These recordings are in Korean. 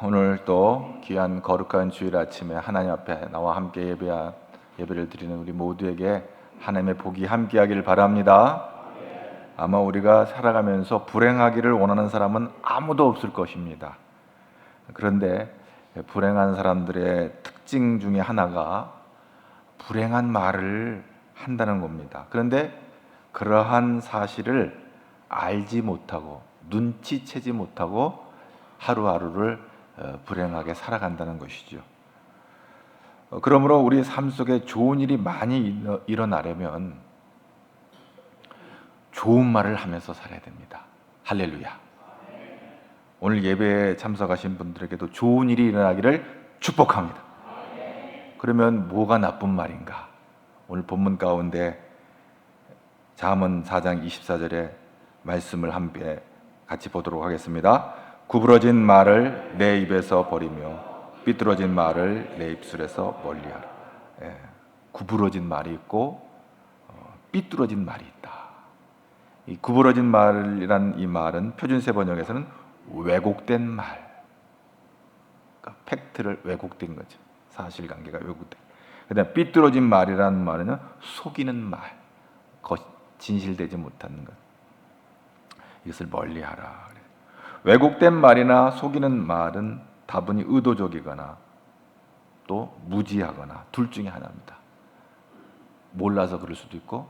오늘 또 귀한 거룩한 주일 아침에 하나님 앞에 나와 함께 예배 예배를 드리는 우리 모두에게 하나님의 복이 함께하기를 바랍니다. 아마 우리가 살아가면서 불행하기를 원하는 사람은 아무도 없을 것입니다. 그런데 불행한 사람들의 특징 중에 하나가 불행한 말을 한다는 겁니다. 그런데 그러한 사실을 알지 못하고 눈치채지 못하고 하루하루를 어, 불행하게 살아간다는 것이죠. 어, 그러므로 우리 삶 속에 좋은 일이 많이 일어나려면 좋은 말을 하면서 살아야 됩니다. 할렐루야. 오늘 예배에 참석하신 분들에게도 좋은 일이 일어나기를 축복합니다. 그러면 뭐가 나쁜 말인가? 오늘 본문 가운데 잠언 4장 24절에 말씀을 함께 같이 보도록 하겠습니다. 구부러진 말을 내 입에서 버리며 삐뚤어진 말을 내 입술에서 멀리하라. 예, 구부러진 말이 있고 어, 삐뚤어진 말이 있다. 이 구부러진 말이란 이 말은 표준세 번역에서는 왜곡된 말, 그러니까 팩트를 왜곡된 거죠. 사실관계가 왜곡된. 그다음 삐뚤어진 말이라는 말은 속이는 말, 진실되지 못하는 것. 이것을 멀리하라. 왜곡된 말이나 속이는 말은 다분히 의도적이거나 또 무지하거나 둘 중에 하나입니다. 몰라서 그럴 수도 있고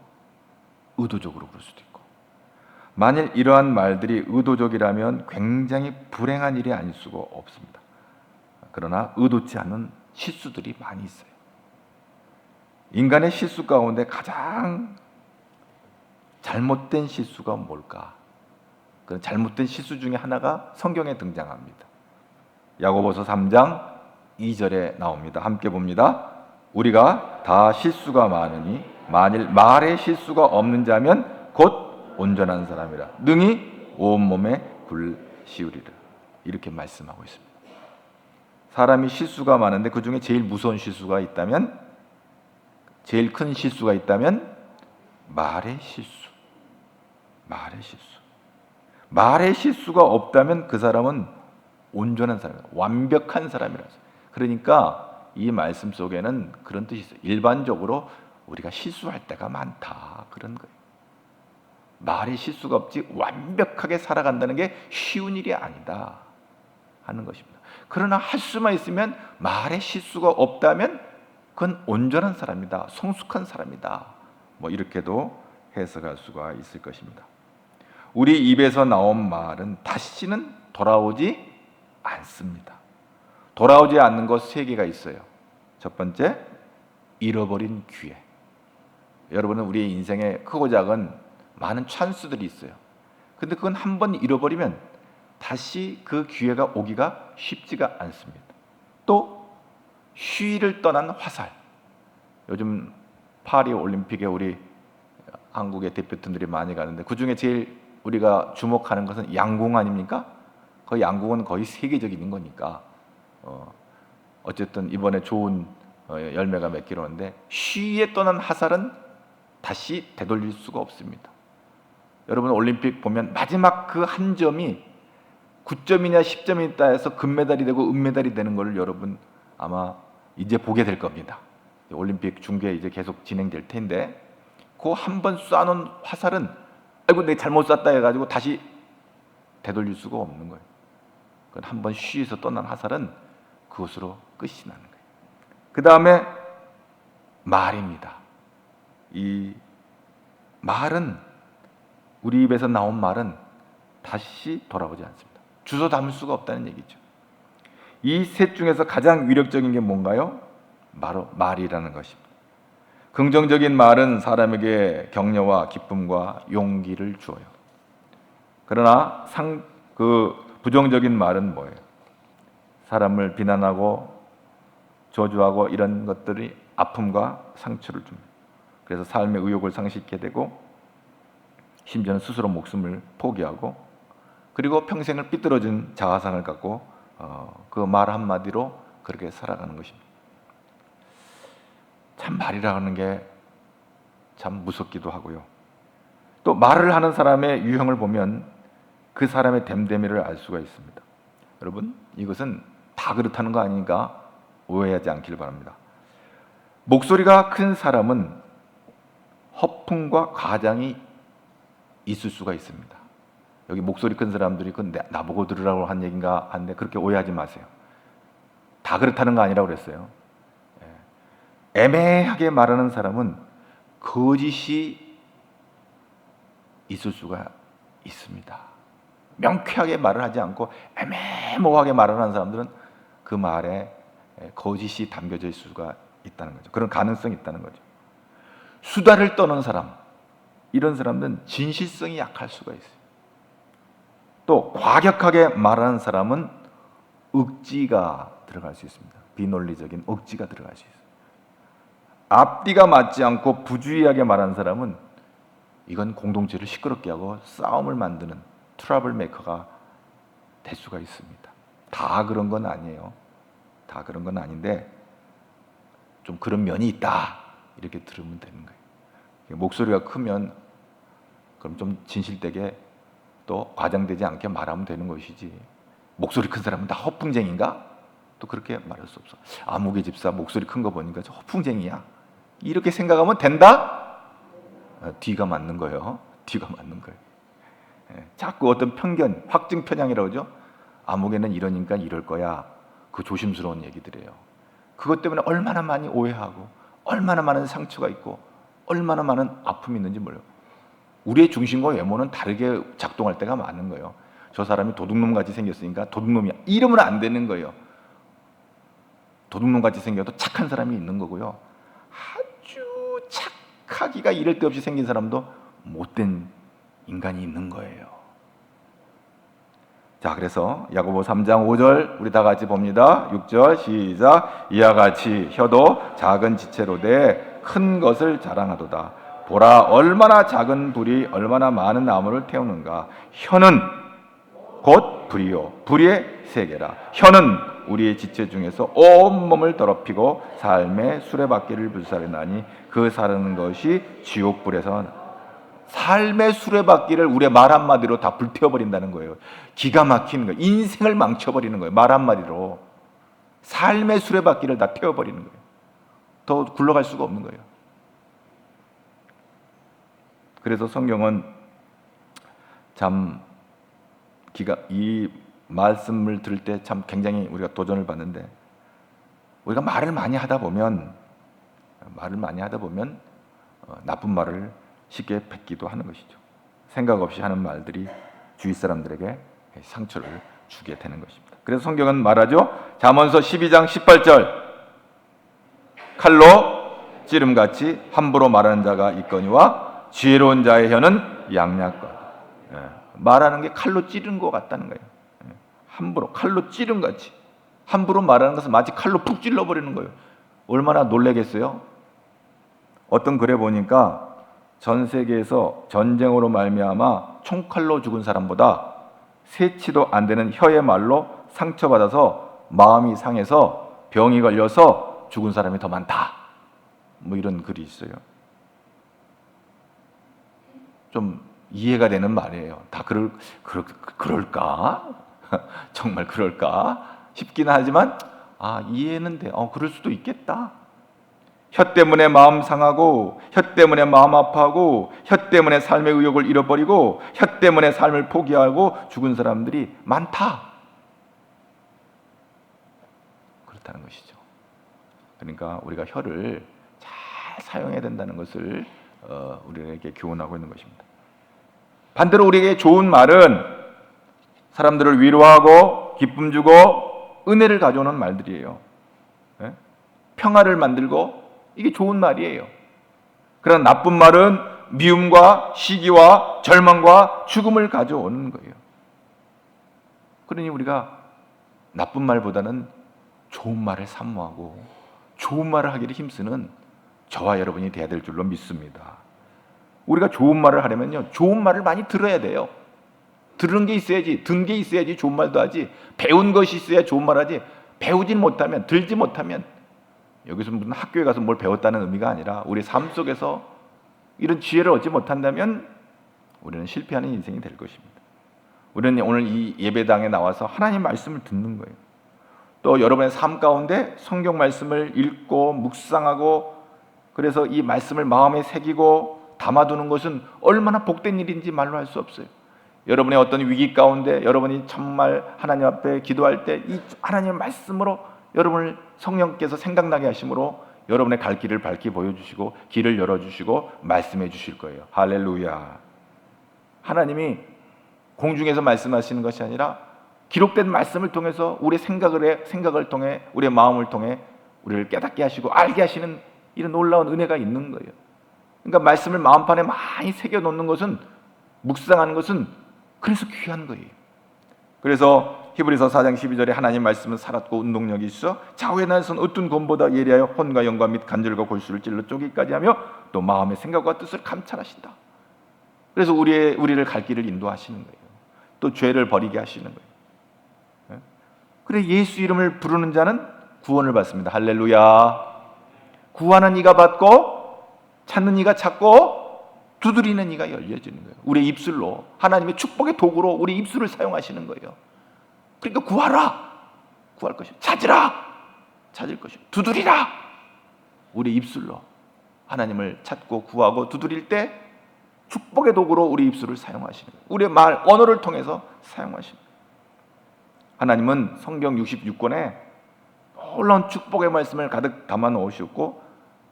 의도적으로 그럴 수도 있고 만일 이러한 말들이 의도적이라면 굉장히 불행한 일이 아닐 수가 없습니다. 그러나 의도치 않은 실수들이 많이 있어요. 인간의 실수 가운데 가장 잘못된 실수가 뭘까? 그 잘못된 실수 중에 하나가 성경에 등장합니다. 야고보서 3장 2절에 나옵니다. 함께 봅니다. 우리가 다 실수가 많으니 만일 말에 실수가 없는 자면 곧 온전한 사람이라 능히 온 몸에 굴 씌우리라 이렇게 말씀하고 있습니다. 사람이 실수가 많은데 그 중에 제일 무서운 실수가 있다면 제일 큰 실수가 있다면 말의 실수. 말의 실수. 말의 실수가 없다면 그 사람은 온전한 사람이다. 완벽한 사람이라서. 그러니까 이 말씀 속에는 그런 뜻이 있어요. 일반적으로 우리가 실수할 때가 많다. 그런 거예요. 말의 실수가 없지 완벽하게 살아간다는 게 쉬운 일이 아니다. 하는 것입니다. 그러나 할 수만 있으면 말의 실수가 없다면 그건 온전한 사람이다. 성숙한 사람이다. 뭐 이렇게도 해석할 수가 있을 것입니다. 우리 입에서 나온 말은 다시는 돌아오지 않습니다. 돌아오지 않는 것 세 개가 있어요. 첫 번째, 잃어버린 기회. 여러분은 우리의 인생에 크고 작은 많은 찬스들이 있어요. 근데 그건 한 번 잃어버리면 다시 그 기회가 오기가 쉽지가 않습니다. 또 쉬를 떠난 화살. 요즘 파리 올림픽에 우리 한국의 대표팀들이 많이 가는데 그 중에 제일 우리가 주목하는 것은 양궁 아닙니까? 그 양궁은 거의 세계적인 거니까 어, 어쨌든 이번에 좋은 어, 열매가 맺기로 하는데 쉬에 떠난 화살은 다시 되돌릴 수가 없습니다. 여러분 올림픽 보면 마지막 그 한 점이 9점이냐 10점이다 해서 금메달이 되고 은메달이 되는 것을 여러분 아마 이제 보게 될 겁니다. 올림픽 중계 이제 계속 진행될 텐데 그 한 번 쏴놓은 화살은 아이고 내 잘못 쐈다 해가지고 다시 되돌릴 수가 없는 거예요. 한번 쉬에서 떠난 화살은 그것으로 끝이 나는 거예요. 그 다음에 말입니다. 이 말은 우리 입에서 나온 말은 다시 돌아오지 않습니다. 주소 담을 수가 없다는 얘기죠. 이 셋 중에서 가장 위력적인 게 뭔가요? 바로 말이라는 것입니다. 긍정적인 말은 사람에게 격려와 기쁨과 용기를 주어요. 그러나 상, 그 부정적인 말은 뭐예요? 사람을 비난하고 저주하고 이런 것들이 아픔과 상처를 줍니다. 그래서 삶의 의욕을 상실게 되고 심지어는 스스로 목숨을 포기하고 그리고 평생을 삐뚤어진 자아상을 갖고 어, 그말 한마디로 그렇게 살아가는 것입니다. 참 말이라는 게 참 무섭기도 하고요. 또 말을 하는 사람의 유형을 보면 그 사람의 됨됨이를 알 수가 있습니다. 여러분, 이것은 다 그렇다는 거 아니니까 오해하지 않길 바랍니다. 목소리가 큰 사람은 허풍과 과장이 있을 수가 있습니다. 여기 목소리 큰 사람들이 그 내- 나보고 들으라고 한 얘기인가 한데 그렇게 오해하지 마세요. 다 그렇다는 거 아니라고 그랬어요. 예. 애매하게 말하는 사람은 거짓이 있을 수가 있습니다. 명쾌하게 말을 하지 않고 애매모호하게 말을 하는 사람들은 그 말에 거짓이 담겨져 있을 수가 있다는 거죠. 그런 가능성이 있다는 거죠. 수다를 떠는 사람, 이런 사람들은 진실성이 약할 수가 있어요. 또 과격하게 말하는 사람은 억지가 들어갈 수 있습니다. 비논리적인 억지가 들어갈 수 있어요. 앞뒤가 맞지 않고 부주의하게 말하는 사람은 이건 공동체를 시끄럽게 하고 싸움을 만드는 트러블 메이커가 될 수가 있습니다. 다 그런 건 아니에요. 다 그런 건 아닌데 좀 그런 면이 있다 이렇게 들으면 되는 거예요. 목소리가 크면 그럼 좀 진실되게 또 과장되지 않게 말하면 되는 것이지 목소리 큰 사람은 다 허풍쟁인가? 또 그렇게 말할 수 없어. 아무개 집사 목소리 큰 거 보니까 저 허풍쟁이야. 이렇게 생각하면 된다? 어, 뒤가 맞는 거예요. 뒤가 맞는 거예요. 예, 자꾸 어떤 편견, 확증 편향이라고 그러죠. 아무개는 이러니까 이럴 거야. 그 조심스러운 얘기들이에요. 그것 때문에 얼마나 많이 오해하고 얼마나 많은 상처가 있고 얼마나 많은 아픔이 있는지 몰라요. 우리의 중심과 외모는 다르게 작동할 때가 많은 거예요. 저 사람이 도둑놈 같이 생겼으니까 도둑놈이야. 이러면 안 되는 거예요. 도둑놈 같이 생겨도 착한 사람이 있는 거고요. 아주 착하기가 이럴 데 없이 생긴 사람도 못된 인간이 있는 거예요. 자, 그래서 야고보 3장 5절 우리 다 같이 봅니다. 6절 시작. 이와 같이 혀도 작은 지체로 돼 큰 것을 자랑하도다. 보라 얼마나 작은 불이 얼마나 많은 나무를 태우는가. 혀는 곧 불이요 불의 세계라. 혀는 우리의 지체 중에서 온 몸을 더럽히고 삶의 수레바퀴를 불사르나니 그 사르는 것이 지옥 불에서 삶의 수레바퀴를 우리의 말 한마디로 다 불태워버린다는 거예요. 기가 막히는 거예요. 인생을 망쳐버리는 거예요. 말 한마디로. 삶의 수레바퀴를 다 태워버리는 거예요. 더 굴러갈 수가 없는 거예요. 그래서 성경은 참 기가 이 말씀을 들을 때 참 굉장히 우리가 도전을 받는데 우리가 말을 많이 하다 보면 말을 많이 하다 보면 어, 나쁜 말을 쉽게 뱉기도 하는 것이죠. 생각 없이 하는 말들이 주위 사람들에게 상처를 주게 되는 것입니다. 그래서 성경은 말하죠. 잠언서 12장 18절 칼로 찌름같이 함부로 말하는 자가 있거니와 지혜로운 자의 혀는 양약과 예, 말하는 게 칼로 찌른 것 같다는 거예요. 예, 함부로 칼로 찌른 같이 함부로 말하는 것은 마치 칼로 푹 찔러 버리는 거예요. 얼마나 놀래겠어요? 어떤 글에 보니까 전 세계에서 전쟁으로 말미암아 총칼로 죽은 사람보다 세치도 안 되는 혀의 말로 상처받아서 마음이 상해서 병이 걸려서 죽은 사람이 더 많다. 뭐 이런 글이 있어요. 좀 이해가 되는 말이에요. 다 그럴 그럴 그럴까? 정말 그럴까? 싶기는 하지만 아 이해는 돼. 어 그럴 수도 있겠다. 혀 때문에 마음 상하고 혀 때문에 마음 아파하고 혀 때문에 삶의 의욕을 잃어버리고 혀 때문에 삶을 포기하고 죽은 사람들이 많다. 그렇다는 것이죠. 그러니까 우리가 혀를 잘 사용해야 된다는 것을 어, 우리에게 교훈하고 있는 것입니다. 반대로 우리에게 좋은 말은 사람들을 위로하고 기쁨 주고 은혜를 가져오는 말들이에요. 예? 평화를 만들고 이게 좋은 말이에요. 그러나 나쁜 말은 미움과 시기와 절망과 죽음을 가져오는 거예요. 그러니 우리가 나쁜 말보다는 좋은 말을 사모하고 좋은 말을 하기를 힘쓰는 저와 여러분이 돼야 될 줄로 믿습니다. 우리가 좋은 말을 하려면요, 좋은 말을 많이 들어야 돼요. 들은 게 있어야지, 든 게 있어야지 좋은 말도 하지. 배운 것이 있어야 좋은 말 하지. 배우지 못하면, 들지 못하면 여기서 무슨 학교에 가서 뭘 배웠다는 의미가 아니라 우리 삶 속에서 이런 지혜를 얻지 못한다면 우리는 실패하는 인생이 될 것입니다. 우리는 오늘 이 예배당에 나와서 하나님 말씀을 듣는 거예요. 또 여러분의 삶 가운데 성경 말씀을 읽고 묵상하고 그래서 이 말씀을 마음에 새기고 담아두는 것은 얼마나 복된 일인지 말로 할 수 없어요. 여러분의 어떤 위기 가운데 여러분이 정말 하나님 앞에 기도할 때 이 하나님의 말씀으로 여러분을 성령께서 생각나게 하심으로 여러분의 갈 길을 밝히 보여주시고 길을 열어주시고 말씀해 주실 거예요. 할렐루야. 하나님이 공중에서 말씀하시는 것이 아니라 기록된 말씀을 통해서 우리의 생각을 해, 생각을 통해 우리의 마음을 통해 우리를 깨닫게 하시고 알게 하시는 이런 놀라운 은혜가 있는 거예요. 그러니까 말씀을 마음판에 많이 새겨 놓는 것은 묵상하는 것은 그래서 귀한 거예요. 그래서 히브리서 4장 12절에 하나님 말씀은 살았고 운동력이 있어 좌우의 날선 어떤 검보다 예리하여 혼과 영과 및 간절과 골수를 찔러 쪼기까지 하며 또 마음의 생각과 뜻을 감찰하신다. 그래서 우리의 우리를 갈 길을 인도하시는 거예요. 또 죄를 버리게 하시는 거예요. 예? 그래 예수 이름을 부르는 자는 구원을 받습니다. 할렐루야. 구하는 이가 받고 찾는 이가 찾고 두드리는 이가 열려지는 거예요. 우리의 입술로 하나님의 축복의 도구로 우리 입술을 사용하시는 거예요. 그러니까 구하라. 구할 것이 찾으라. 찾을 것이 두드리라. 우리 입술로 하나님을 찾고 구하고 두드릴 때 축복의 도구로 우리 입술을 사용하시는 거예요. 우리의 말 언어를 통해서 사용하시는 거예요. 하나님은 성경 66권에 놀라운 축복의 말씀을 가득 담아 놓으셨고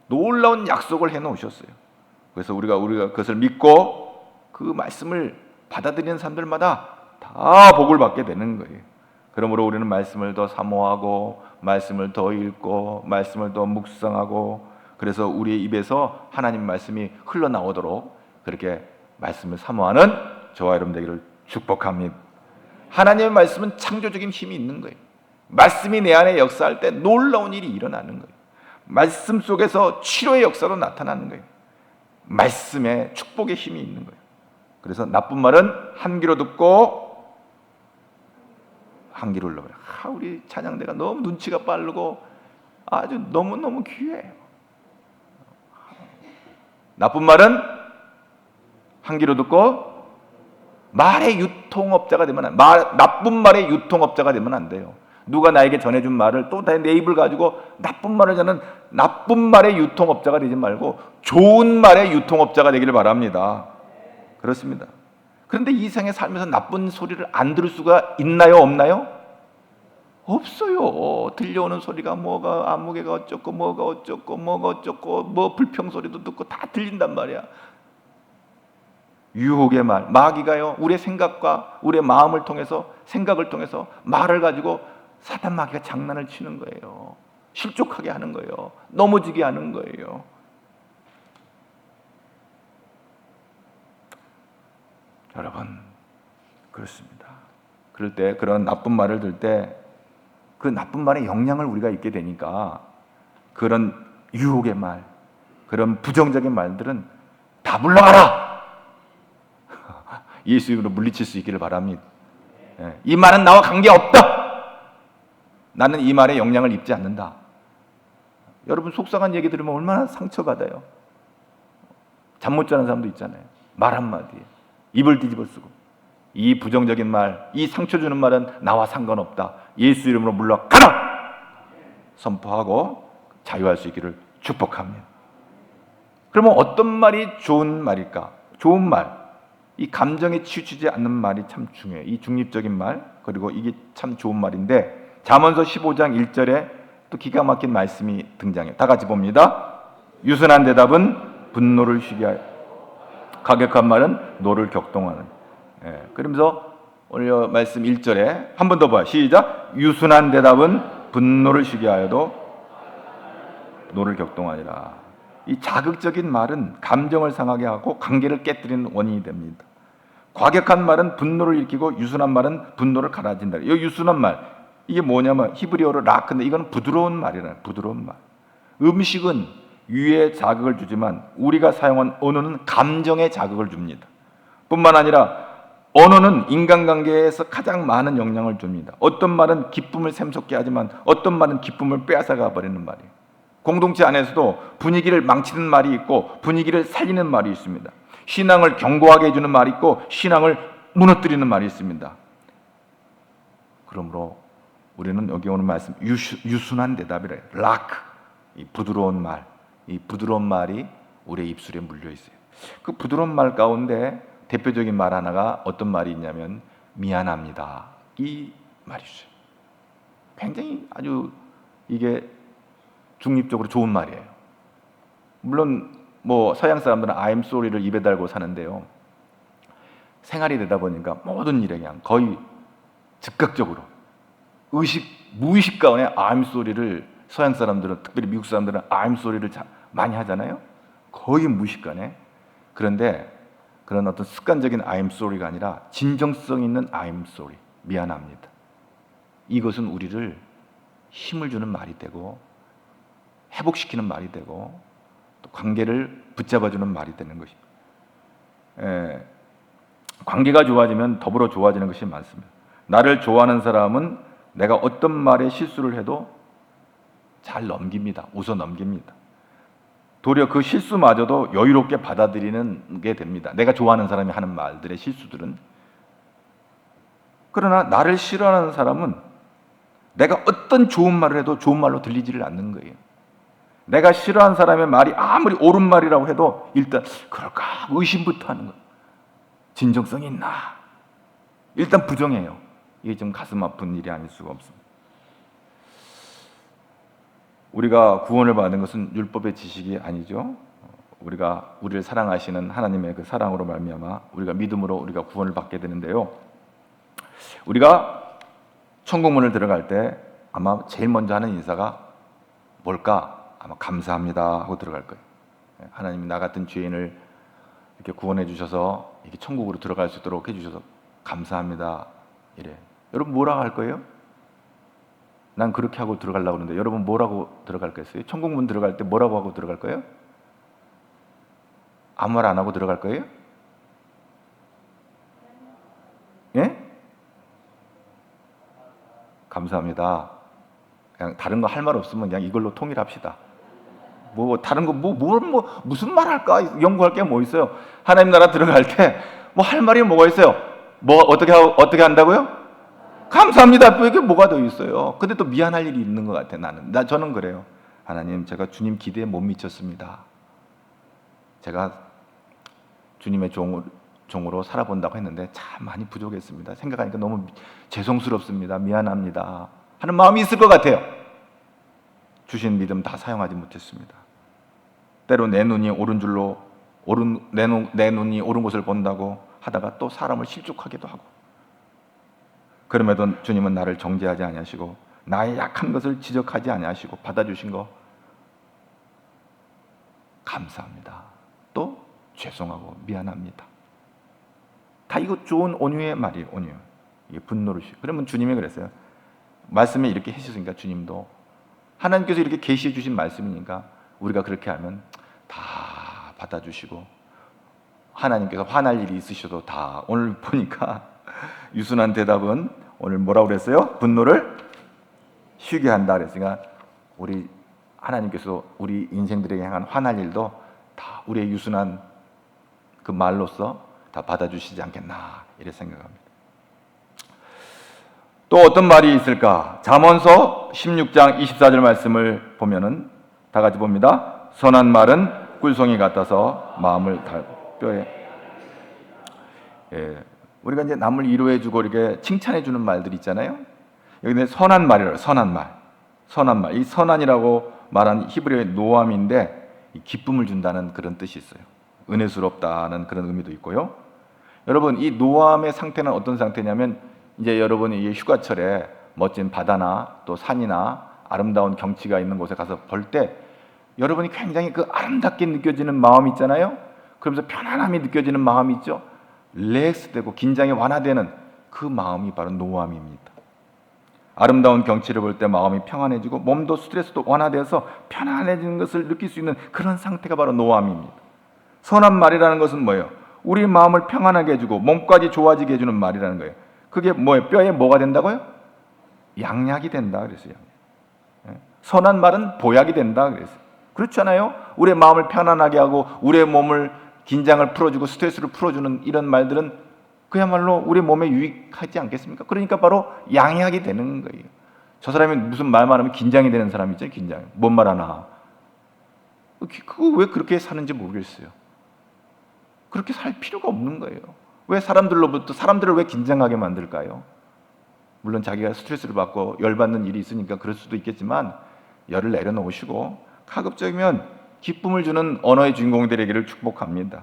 놀라운 약속을 해 놓으셨어요. 그래서 우리가 우리가 그것을 믿고 그 말씀을 받아들이는 사람들마다 다 복을 받게 되는 거예요. 그러므로 우리는 말씀을 더 사모하고 말씀을 더 읽고 말씀을 더 묵상하고 그래서 우리의 입에서 하나님 말씀이 흘러나오도록 그렇게 말씀을 사모하는 저와 여러분 되기를 축복합니다. 하나님의 말씀은 창조적인 힘이 있는 거예요. 말씀이 내 안에 역사할 때 놀라운 일이 일어나는 거예요. 말씀 속에서 치료의 역사로 나타나는 거예요. 말씀에 축복의 힘이 있는 거예요. 그래서 나쁜 말은 한 귀로 듣고 한 귀로 흘러버려. 아, 우리 찬양대가 너무 눈치가 빠르고 아주 너무 너무 귀해요. 나쁜 말은 한 귀로 듣고 말의 유통업자가 되면 안, 말, 나쁜 말의 유통업자가 되면 안 돼요. 누가 나에게 전해준 말을 또 내 입을 가지고 나쁜 말을 저는 나쁜 말의 유통업자가 되지 말고 좋은 말의 유통업자가 되기를 바랍니다. 그렇습니다. 그런데 이 생에 살면서 나쁜 소리를 안 들을 수가 있나요, 없나요? 없어요. 들려오는 소리가 뭐가 아무개가 어쩌고 뭐가 어쩌고 뭐가 어쩌고 뭐 불평 소리도 듣고 다 들린단 말이야. 유혹의 말, 마귀가요. 우리의 생각과 우리의 마음을 통해서 생각을 통해서 말을 가지고 사탄 마귀가 장난을 치는 거예요. 실족하게 하는 거예요. 넘어지게 하는 거예요. 여러분 그렇습니다. 그럴 때 그런 나쁜 말을 들 때 그 나쁜 말의 영향을 우리가 잊게 되니까 그런 유혹의 말, 그런 부정적인 말들은 다 물러가라. 예수 이름으로 물리칠 수 있기를 바랍니다. 예, 이 말은 나와 관계 없다. 나는 이 말에 영향을 입지 않는다. 여러분 속상한 얘기 들으면 얼마나 상처받아요. 잠 못 자는 사람도 있잖아요. 말 한마디에. 입을 뒤집어 쓰고 이 부정적인 말, 이 상처 주는 말은 나와 상관없다. 예수 이름으로 물러가라! 선포하고 자유할 수 있기를 축복합니다. 그러면 어떤 말이 좋은 말일까? 좋은 말. 이 감정에 치우치지 않는 말이 참 중요해요. 이 중립적인 말, 그리고 이게 참 좋은 말인데, 잠언서 15장 1절에 또 기가 막힌 말씀이 등장해요. 다 같이 봅니다. 유순한 대답은 분노를 쉬게 하여, 가격한 말은 노를 격동하는. 예, 그러면서 오늘 말씀 1절에 한 번 더 봐요. 시작. 유순한 대답은 분노를 쉬게 하여도 노를 격동하니라. 이 자극적인 말은 감정을 상하게 하고 관계를 깨뜨리는 원인이 됩니다. 과격한 말은 분노를 일으키고 유순한 말은 분노를 가라진다. 이 유순한 말 이게 뭐냐면 히브리어로 라크인데 이거는 부드러운 말이라 부드러운 말. 음식은 위에 자극을 주지만 우리가 사용한 언어는 감정에 자극을 줍니다. 뿐만 아니라 언어는 인간관계에서 가장 많은 영향을 줍니다. 어떤 말은 기쁨을 샘솟게 하지만 어떤 말은 기쁨을 빼앗아가 버리는 말이에요. 공동체 안에서도 분위기를 망치는 말이 있고 분위기를 살리는 말이 있습니다. 신앙을 견고하게 해주는 말이 있고 신앙을 무너뜨리는 말이 있습니다. 그러므로 우리는 여기 오는 말씀 유수, 유순한 대답이래. 락. 이 부드러운 말. 이 부드러운 말이 우리의 입술에 물려 있어요. 그 부드러운 말 가운데 대표적인 말 하나가 어떤 말이 있냐면 미안합니다. 이 말이죠. 굉장히 아주 이게 중립적으로 좋은 말이에요. 물론 뭐 서양 사람들은 I'm sorry를 입에 달고 사는데요. 생활이 되다 보니까 모든 일에 그냥 거의 즉각적으로 의식 무의식 가운데 I'm sorry를 서양 사람들은 특별히 미국 사람들은 I'm 자- 많이 하잖아요. 거의 무의식 간에 그런데 그런 어떤 습관적인 I'm sorry가 아니라 진정성 있는 I'm sorry 미안합니다. 이것은 우리를 힘을 주는 말이 되고 회복시키는 말이 되고 또 관계를 붙잡아주는 말이 되는 것입니다. 예, 관계가 좋아지면 더불어 좋아지는 것이 많습니다. 나를 좋아하는 사람은 내가 어떤 말에 실수를 해도 잘 넘깁니다. 웃어 넘깁니다. 도리어 그 실수마저도 여유롭게 받아들이는 게 됩니다. 내가 좋아하는 사람이 하는 말들의 실수들은 그러나 나를 싫어하는 사람은 내가 어떤 좋은 말을 해도 좋은 말로 들리지를 않는 거예요. 내가 싫어하는 사람의 말이 아무리 옳은 말이라고 해도 일단 그럴까 의심부터 하는 거예요. 진정성이 있나? 일단 부정해요. 이게 좀 가슴 아픈 일이 아닐 수가 없습니다. 우리가 구원을 받는 것은 율법의 지식이 아니죠. 우리가 우리를 사랑하시는 하나님의 그 사랑으로 말미암아 우리가 믿음으로 우리가 구원을 받게 되는데요. 우리가 천국문을 들어갈 때 아마 제일 먼저 하는 인사가 뭘까? 아마 감사합니다 하고 들어갈 거예요. 하나님이 나 같은 죄인을 이렇게 구원해 주셔서 이렇게 천국으로 들어갈 수 있도록 해 주셔서 감사합니다. 이래. 여러분 뭐라고 할 거예요? 난 그렇게 하고 들어가려고 하는데 여러분 뭐라고 들어갈 거였어요? 천국 문 들어갈 때 뭐라고 하고 들어갈 거예요? 아무 말 안 하고 들어갈 거예요? 예? 감사합니다. 그냥 다른 거 할 말 없으면 그냥 이걸로 통일합시다. 뭐 다른 거뭐뭘 뭐 무슨 말 할까 연구할 게 뭐 있어요? 하나님 나라 들어갈 때 뭐 할 말이 뭐가 있어요? 뭐 어떻게 하, 어떻게 한다고요? 감사합니다. 또 이게 뭐가 더 있어요? 근데 또 미안할 일이 있는 것 같아 나는. 나 저는 그래요. 하나님 제가 주님 기대에 못 미쳤습니다. 제가 주님의 종, 종으로 살아본다고 했는데 참 많이 부족했습니다. 생각하니까 너무 미- 죄송스럽습니다. 미안합니다. 하는 마음이 있을 것 같아요. 주신 믿음 다 사용하지 못했습니다. 때로 내 눈이 오른 줄로 오른 내, 눈, 내 눈이 옳은 것을 본다고 하다가 또 사람을 실족하기도 하고 그럼에도 주님은 나를 정죄하지 아니하시고 나의 약한 것을 지적하지 아니하시고 받아주신 거 감사합니다. 또 죄송하고 미안합니다. 다 이거 좋은 온유의 말이에요. 온유. 이게 분노를 시. 그러면 주님이 그랬어요. 말씀에 이렇게 해주셨으니까 주님도 하나님께서 이렇게 계시해 주신 말씀이니까 우리가 그렇게 하면 다 받아주시고 하나님께서 화날 일이 있으셔도 다 오늘 보니까 유순한 대답은 오늘 뭐라고 그랬어요? 분노를 쉬게 한다 그랬으니까 우리 하나님께서 우리 인생들에게 향한 화날 일도 다 우리의 유순한 그 말로서 다 받아주시지 않겠나 이렇게 생각합니다. 또 어떤 말이 있을까? 잠언서 16장 24절 말씀을 보면은 다 같이 봅니다. 선한 말은 꿀송이 같아서 마음을 달 뼈에 예, 우리가 이제 남을 위로해 주고 이렇게 칭찬해 주는 말들이 있잖아요. 여기는 선한 말이라고 선한 말, 선한 말. 이 선한이라고 말한 히브리어의 노함인데 이 기쁨을 준다는 그런 뜻이 있어요. 은혜스럽다는 그런 의미도 있고요. 여러분 이 노함의 상태는 어떤 상태냐면 이제 여러분이 이 휴가철에 멋진 바다나 또 산이나 아름다운 경치가 있는 곳에 가서 볼 때 여러분이 굉장히 그 아름답게 느껴지는 마음 있잖아요. 그러면서 편안함이 느껴지는 마음이 있죠. 릴렉스되고 긴장이 완화되는 그 마음이 바로 노함입니다. 아름다운 경치를 볼 때 마음이 평안해지고 몸도 스트레스도 완화돼서 편안해지는 것을 느낄 수 있는 그런 상태가 바로 노함입니다. 선한 말이라는 것은 뭐예요? 우리 마음을 평안하게 해주고 몸까지 좋아지게 해주는 말이라는 거예요. 그게 뭐예요? 뼈에 뭐가 된다고요? 양약이 된다 그랬어요. 예? 선한 말은 보약이 된다 그랬어요. 그렇잖아요. 우리의 마음을 편안하게 하고 우리의 몸을 긴장을 풀어주고 스트레스를 풀어주는 이런 말들은 그야말로 우리 몸에 유익하지 않겠습니까? 그러니까 바로 양약이 되는 거예요. 저 사람이 무슨 말만 하면 긴장이 되는 사람 있죠, 긴장. 뭔 말 하나. 그거 왜 그렇게 사는지 모르겠어요. 그렇게 살 필요가 없는 거예요. 왜 사람들로부터 사람들을 왜 긴장하게 만들까요? 물론 자기가 스트레스를 받고 열받는 일이 있으니까 그럴 수도 있겠지만 열을 내려놓으시고 가급적이면 기쁨을 주는 언어의 주인공들에게를 축복합니다.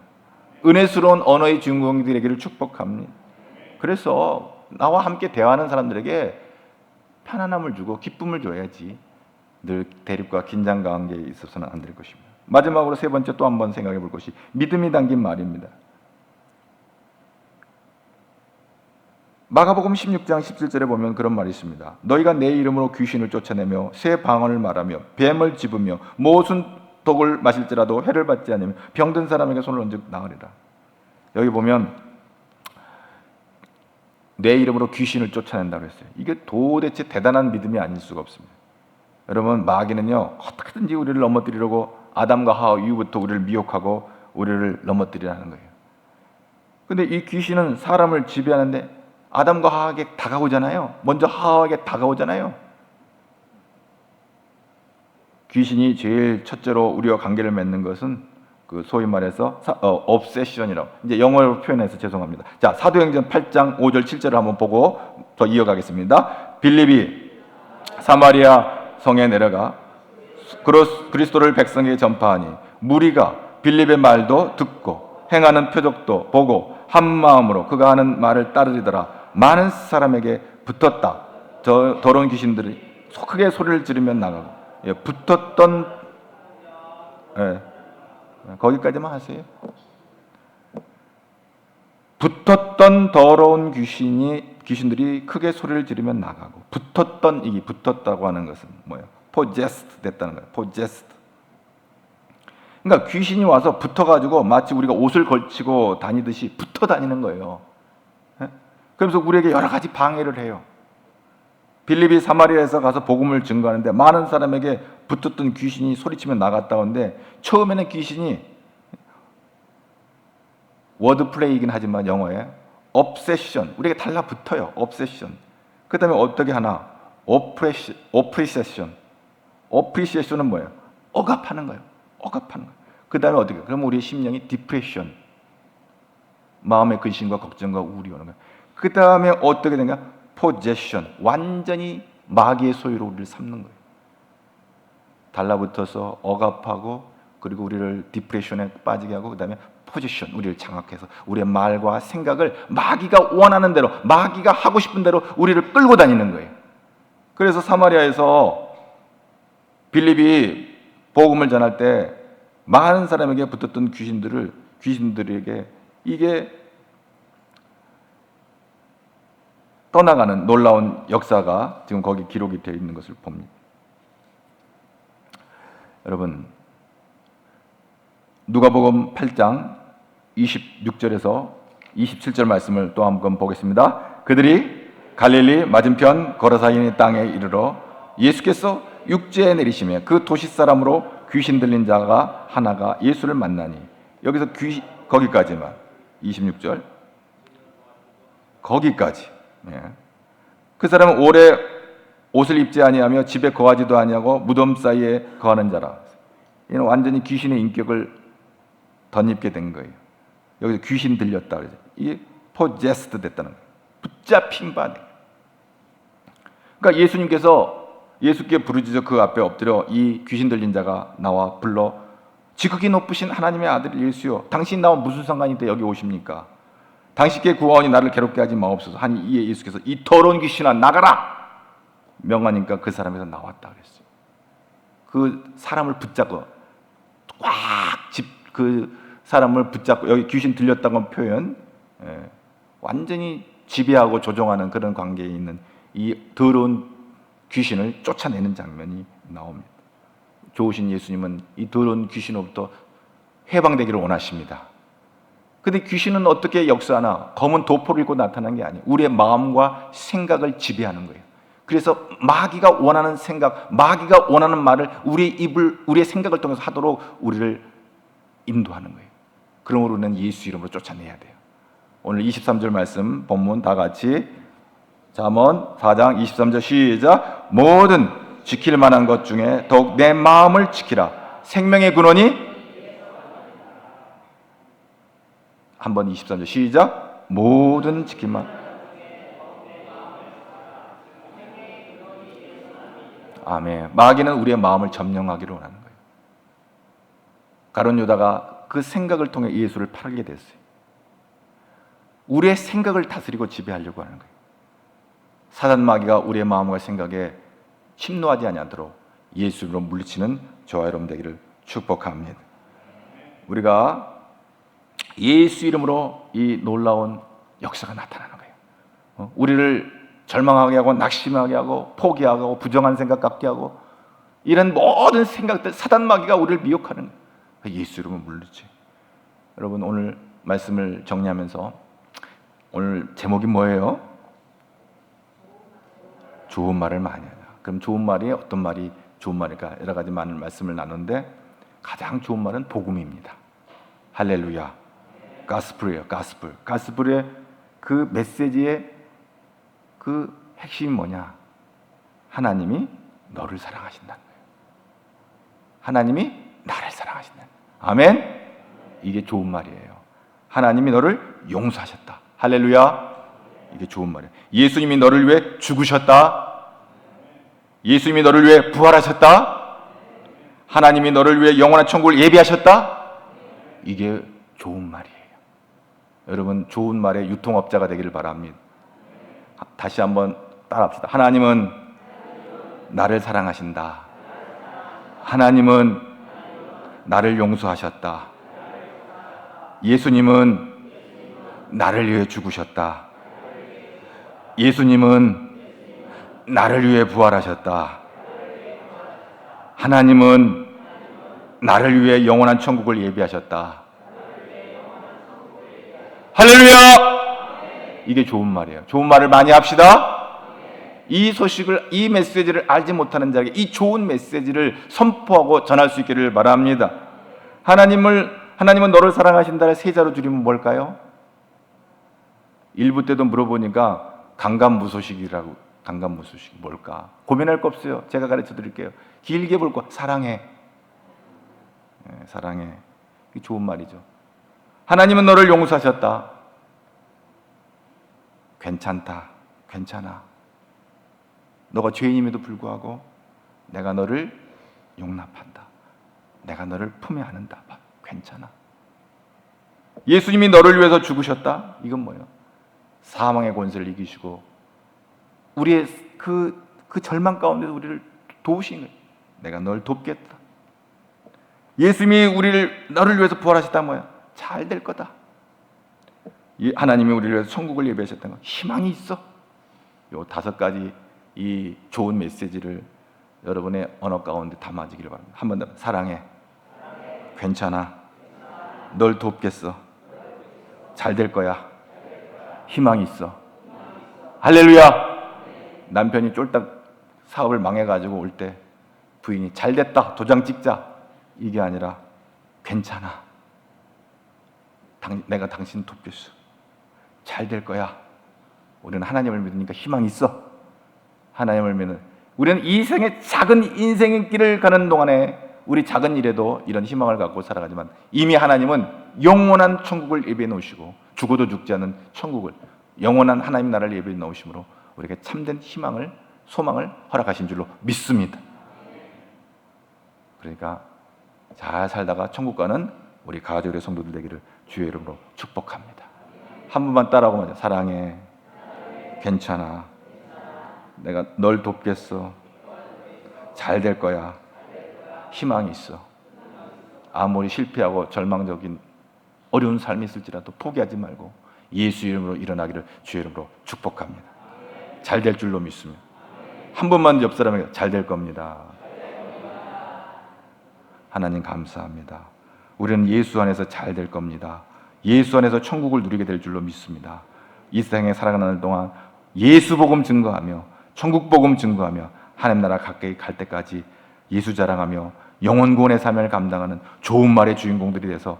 은혜스러운 언어의 주인공들에게를 축복합니다. 그래서 나와 함께 대화하는 사람들에게 편안함을 주고 기쁨을 줘야지 늘 대립과 긴장 관계에 있어서는 안 될 것입니다. 마지막으로 세 번째 또 한 번 생각해 볼 것이 믿음이 담긴 말입니다. 마가복음 16장 17절에 보면 그런 말이 있습니다. 너희가 내 이름으로 귀신을 쫓아내며 새 방언을 말하며 뱀을 집으며 모순 독을 마실지라도 해를 받지 않으며 병든 사람에게 손을 얹어 나으리라. 여기 보면 내 이름으로 귀신을 쫓아낸다고 했어요. 이게 도대체 대단한 믿음이 아닐 수가 없습니다. 여러분 마귀는요 어떻게든지 우리를 넘어뜨리려고 아담과 하와 이후부터 우리를 미혹하고 우리를 넘어뜨리라는 거예요. 근데 이 귀신은 사람을 지배하는데 아담과 하와에게 다가오잖아요. 먼저 하와에게 다가오잖아요. 귀신이 제일 첫째로 우리와 관계를 맺는 것은 그 소위 말해서 사, 어, obsession이라고 이제 영어로 표현해서 죄송합니다. 자 사도행전 8장 5절 7절을 한번 보고 더 이어가겠습니다. 빌립이 사마리아 성에 내려가 그리스도를 백성에게 전파하니 무리가 빌립의 말도 듣고 행하는 표적도 보고 한 마음으로 그가 하는 말을 따르리더라 많은 사람에게 붙었다 저 더러운 귀신들이 크게 소리를 지르며 나가고 예, 붙었던 예, 거기까지만 하세요. 붙었던 더러운 귀신이 귀신들이 크게 소리를 지르며 나가고 붙었던 이 붙었다고 하는 것은 뭐예요? possessed 됐다는 거예요. possessed. 그러니까 귀신이 와서 붙어가지고 마치 우리가 옷을 걸치고 다니듯이 붙어 다니는 거예요. 예? 그러면서 우리에게 여러 가지 방해를 해요. 빌립이 사마리아에서 가서 복음을 증거하는데 많은 사람에게 붙었던 귀신이 소리치며 나갔다 오는데 처음에는 귀신이 워드 플레이이긴 하지만 영어에 obsession 우리에게 달라붙어요. obsession. 그다음에 어떻게 하나? oppression. oppression. oppression은 뭐예요? 억압하는 거예요. 억압하는 거예요. 그다음에 어떻게? 그럼 우리의 심령이 depression. 마음의 근심과 걱정과 우울이 오는 거예요. 그다음에 어떻게 되냐? Possession. 완전히 마귀의 소유로 우리를 삼는 거예요. 달라붙어서 억압하고 그리고 우리를 디프레션에 빠지게 하고 그다음에 포지션 우리를 장악해서 우리의 말과 생각을 마귀가 원하는 대로 마귀가 하고 싶은 대로 우리를 끌고 다니는 거예요. 그래서 사마리아에서 빌립이 복음을 전할 때 많은 사람에게 붙었던 귀신들을 귀신들에게 이게 떠나가는 놀라운 역사가 지금 거기 기록이 되어 있는 것을 봅니다. 여러분 누가복음 8장 26절에서 27절 말씀을 또 한 번 보겠습니다. 그들이 갈릴리 맞은편 거라사인 땅에 이르러 예수께서 육지에 내리시며 그 도시 사람으로 귀신 들린 자가 하나가 예수를 만나니 여기서 귀 거기까지만 26절 거기까지 예. 그 사람은 오래 옷을 입지 아니하며 집에 거하지도 아니하고 무덤 사이에 거하는 자라 이는 완전히 귀신의 인격을 덧입게 된 거예요. 여기서 귀신 들렸다 그러죠. 이게 possessed 됐다는 거예요. 붙잡힌 바. 그러니까 예수님께서 예수께 부르짖어 그 앞에 엎드려 이 귀신 들린 자가 나와 불러 지극히 높으신 하나님의 아들 예수요. 당신 나와 무슨 상관이 돼 여기 오십니까? 당신께 구하오니 나를 괴롭게 하지 마옵소서. 하니 이에 예수께서 이 더러운 귀신아 나가라. 명하니까 그 사람에서 나왔다 그랬어요. 그 사람을 붙잡고 꽉 집 그 사람을 붙잡고 여기 귀신 들렸다고 표현 예, 완전히 지배하고 조종하는 그런 관계에 있는 이 더러운 귀신을 쫓아내는 장면이 나옵니다. 좋으신 예수님은 이 더러운 귀신으로부터 해방되기를 원하십니다. 근데 귀신은 어떻게 역사하나 검은 도포를 입고 나타난 게 아니에요. 우리의 마음과 생각을 지배하는 거예요. 그래서 마귀가 원하는 생각, 마귀가 원하는 말을 우리의 입을, 우리의 생각을 통해서 하도록 우리를 인도하는 거예요. 그러므로 우리는 예수 이름으로 쫓아내야 돼요. 오늘 23절 말씀 본문 다 같이 잠언 4장 23절 시작 모든 지킬 만한 것 중에 더욱 내 마음을 지키라 생명의 근원이 한번 23절 시작. 모든 지킬 만. 아멘. 마귀는 우리의 마음을 점령하기를 원하는 거예요. 가론 유다가 그 생각을 통해 예수를 팔게 됐어요. 우리의 생각을 다스리고 지배하려고 하는 거예요. 사단 마귀가 우리의 마음과 생각에 침노하지 아니하도록 예수로 물리치는 저와 여러분 되기를 축복합니다. 우리가 예수 이름으로 이 놀라운 역사가 나타나는 거예요. 어? 우리를 절망하게 하고 낙심하게 하고 포기하고 부정한 생각 갖게 하고 이런 모든 생각들 사단 마귀가 우리를 미혹하는 거예요. 예수 이름을 물리치. 여러분 오늘 말씀을 정리하면서 오늘 제목이 뭐예요? 좋은 말을 많이 하자. 그럼 좋은 말이 어떤 말이 좋은 말일까? 여러 가지 많은 말씀을 나누는데 가장 좋은 말은 복음입니다. 할렐루야. 가스플이에요. 가스플. 가스플의 그 메시지의 그 핵심이 뭐냐? 하나님이 너를 사랑하신다는 거예요. 하나님이 나를 사랑하신다. 아멘. 이게 좋은 말이에요. 하나님이 너를 용서하셨다. 할렐루야. 이게 좋은 말이에요. 예수님이 너를 위해 죽으셨다. 예수님이 너를 위해 부활하셨다. 하나님이 너를 위해 영원한 천국을 예비하셨다. 이게 좋은 말이에요. 여러분 좋은 말의 유통업자가 되기를 바랍니다. 다시 한번 따라합시다. 하나님은 나를 사랑하신다. 하나님은 나를 용서하셨다. 예수님은 나를 위해 죽으셨다. 예수님은 나를 위해 부활하셨다. 하나님은 나를 위해 영원한 천국을 예비하셨다. 할렐루야! 이게 좋은 말이에요. 좋은 말을 많이 합시다. 이 소식을, 이 메시지를 알지 못하는 자에게 이 좋은 메시지를 선포하고 전할 수 있기를 바랍니다. 하나님을, 하나님은 너를 사랑하신다를 세자로 줄이면 뭘까요? 일부 때도 물어보니까 강간무소식이라고 강간무소식이 뭘까? 고민할 거 없어요. 제가 가르쳐 드릴게요. 길게 볼 거. 사랑해. 네, 사랑해. 이 좋은 말이죠. 하나님은 너를 용서하셨다. 괜찮다. 괜찮아. 너가 죄인임에도 불구하고 내가 너를 용납한다. 내가 너를 품에 안는다. 괜찮아. 예수님이 너를 위해서 죽으셨다. 이건 뭐예요? 사망의 권세를 이기시고 우리의 그, 그 절망 가운데서 우리를 도우신 거예요. 내가 널 돕겠다. 예수님이 우리를 너를 위해서 부활하셨다 뭐야? 잘 될 거다. 하나님이 우리를 천국을 예배하셨다는 거 희망이 있어. 요 다섯 가지 이 좋은 메시지를 여러분의 언어 가운데 담아지기를 바랍니다. 한 번 더 사랑해. 괜찮아. 널 돕겠어. 잘 될 거야. 희망이 있어. 할렐루야. 남편이 쫄딱 사업을 망해가지고 올 때 부인이 잘 됐다 도장 찍자 이게 아니라 괜찮아. 당, 내가 당신 돕겠어. 잘 될 거야. 우리는 하나님을 믿으니까 희망이 있어. 하나님을 믿는 우리는 이 생의 작은 인생의 길을 가는 동안에 우리 작은 일에도 이런 희망을 갖고 살아가지만 이미 하나님은 영원한 천국을 예비해 놓으시고 죽어도 죽지 않는 천국을 영원한 하나님 나라를 예비해 놓으심으로 우리에게 참된 희망을 소망을 허락하신 줄로 믿습니다. 그러니까 잘 살다가 천국 가는 우리 가족의 성도들 되기를 주의 이름으로 축복합니다. 한 번만 따라하고 사랑해. 괜찮아. 내가 널 돕겠어. 잘 될 거야. 희망이 있어. 아무리 실패하고 절망적인 어려운 삶이 있을지라도 포기하지 말고 예수 이름으로 일어나기를 주의 이름으로 축복합니다. 잘 될 줄로 믿습니다. 한 번만 옆 사람에게 잘 될 겁니다. 하나님 감사합니다. 우리는 예수 안에서 잘 될 겁니다. 예수 안에서 천국을 누리게 될 줄로 믿습니다. 이 세상에 살아가는 동안 예수 복음 증거하며 천국 복음 증거하며 하나님 나라 가까이 갈 때까지 예수 자랑하며 영원 구원의 사명을 감당하는 좋은 말의 주인공들이 돼서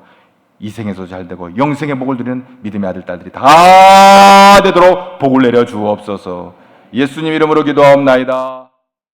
이 생에서 잘 되고 영생의 복을 누리는 믿음의 아들 딸들이 다 되도록 복을 내려 주옵소서. 예수님 이름으로 기도하옵나이다.